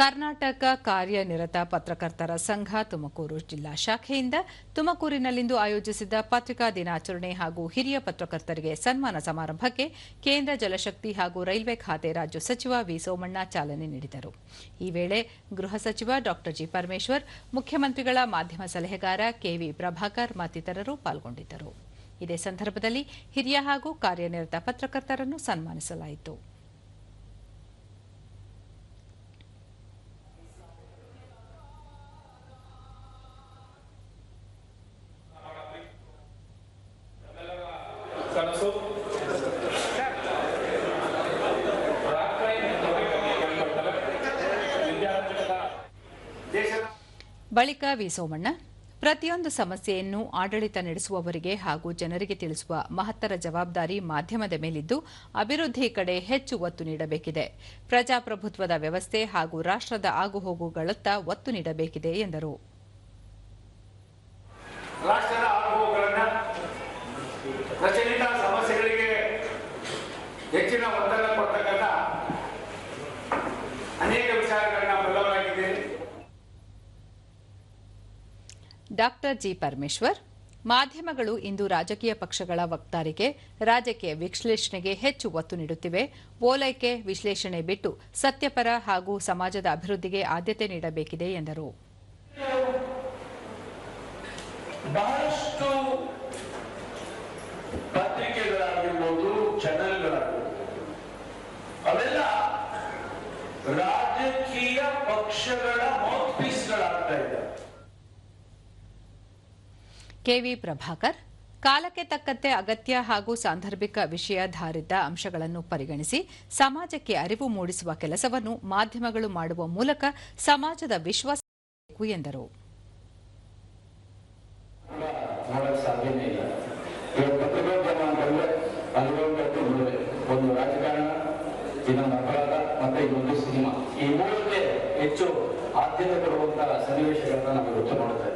ಕರ್ನಾಟಕ ಕಾರ್ಯನಿರತ ಪತ್ರಕರ್ತರ ಸಂಘ ತುಮಕೂರು ಜಿಲ್ಲಾ ಶಾಖೆಯಿಂದ ತುಮಕೂರಿನಲ್ಲಿಂದು ಆಯೋಜಿಸಿದ್ದ ಪತ್ರಿಕಾ ದಿನಾಚರಣೆ ಹಾಗೂ ಹಿರಿಯ ಪತ್ರಕರ್ತರಿಗೆ ಸನ್ಮಾನ ಸಮಾರಂಭಕ್ಕೆ ಕೇಂದ್ರ ಜಲಶಕ್ತಿ ಹಾಗೂ ರೈಲ್ವೆ ಖಾತೆ ರಾಜ್ಯ ಸಚಿವ ವಿ ಸೋಮಣ್ಣ ಚಾಲನೆ ನೀಡಿದರು. ಈ ವೇಳೆ ಗೃಹ ಸಚಿವ ಡಾ ಜಿ ಪರಮೇಶ್ವರ್, ಮುಖ್ಯಮಂತ್ರಿಗಳ ಮಾಧ್ಯಮ ಸಲಹೆಗಾರ ಕೆವಿ ಪ್ರಭಾಕರ್ ಮತ್ತಿತರರು ಪಾಲ್ಗೊಂಡಿದ್ದರು. ಇದೇ ಸಂದರ್ಭದಲ್ಲಿ ಹಿರಿಯ ಹಾಗೂ ಕಾರ್ಯನಿರತ ಪತ್ರಕರ್ತರನ್ನು ಸನ್ಮಾನಿಸಲಾಯಿತು. ಬಳಿಕ ವಿ ಸೋಮಣ್ಣ ಪ್ರತಿಯೊಂದು ಸಮಸ್ಯೆಯನ್ನು ಆಡಳಿತ ನಡೆಸುವವರಿಗೆ ಹಾಗೂ ಜನರಿಗೆ ತಿಳಿಸುವ ಮಹತ್ತರ ಜವಾಬ್ದಾರಿ ಮಾಧ್ಯಮದ ಮೇಲಿದ್ದು ಅಭಿವೃದ್ಧಿ ಕಡೆ ಹೆಚ್ಚು ಒತ್ತು ನೀಡಬೇಕಿದೆ. ಪ್ರಜಾಪ್ರಭುತ್ವದ ವ್ಯವಸ್ಥೆ ಹಾಗೂ ರಾಷ್ಟ್ರದ ಆಗುಹೋಗುಗಳತ್ತ ಒತ್ತು ನೀಡಬೇಕಿದೆ ಎಂದರು. ಹೆಚ್ಚಿನ ಡಾಕ್ಟರ್ ಜಿ ಪರಮೇಶ್ವರ್, ಮಾಧ್ಯಮಗಳು ಇಂದು ರಾಜಕೀಯ ಪಕ್ಷಗಳ ವಕ್ತಾರಿಗೆ ರಾಜಕೀಯ ವಿಶ್ಲೇಷಣೆಗೆ ಹೆಚ್ಚು ಒತ್ತು ನೀಡುತ್ತಿವೆ. ಓಲೈಕೆ ವಿಶ್ಲೇಷಣೆ ಬಿಟ್ಟು ಸತ್ಯಪರ ಹಾಗೂ ಸಮಾಜದ ಅಭಿವೃದ್ಧಿಗೆ ಆದ್ಯತೆ ನೀಡಬೇಕಿದೆ ಎಂದರು. ರಾಜಕೀಯ ಪಕ್ಷಗಳ ಕೆವಿ ಪ್ರಭಾಕರ್, ಕಾಲಕ್ಕೆ ತಕ್ಕಂತೆ ಅಗತ್ಯ ಹಾಗೂ ಸಾಂದರ್ಭಿಕ ವಿಷಯಾಧಾರಿತ ಅಂಶಗಳನ್ನು ಪರಿಗಣಿಸಿ ಸಮಾಜಕ್ಕೆ ಅರಿವು ಮೂಡಿಸುವ ಕೆಲಸವನ್ನು ಮಾಧ್ಯಮಗಳು ಮಾಡುವ ಮೂಲಕ ಸಮಾಜದ ವಿಶ್ವಾಸ ಎಂದರು. ಹೆಚ್ಚು ಆದ್ಯತೆ ಕೊಡುವಂತಹ ಸನ್ನಿವೇಶಗಳನ್ನ ನಾವು ಇವತ್ತು ನೋಡ್ತಾ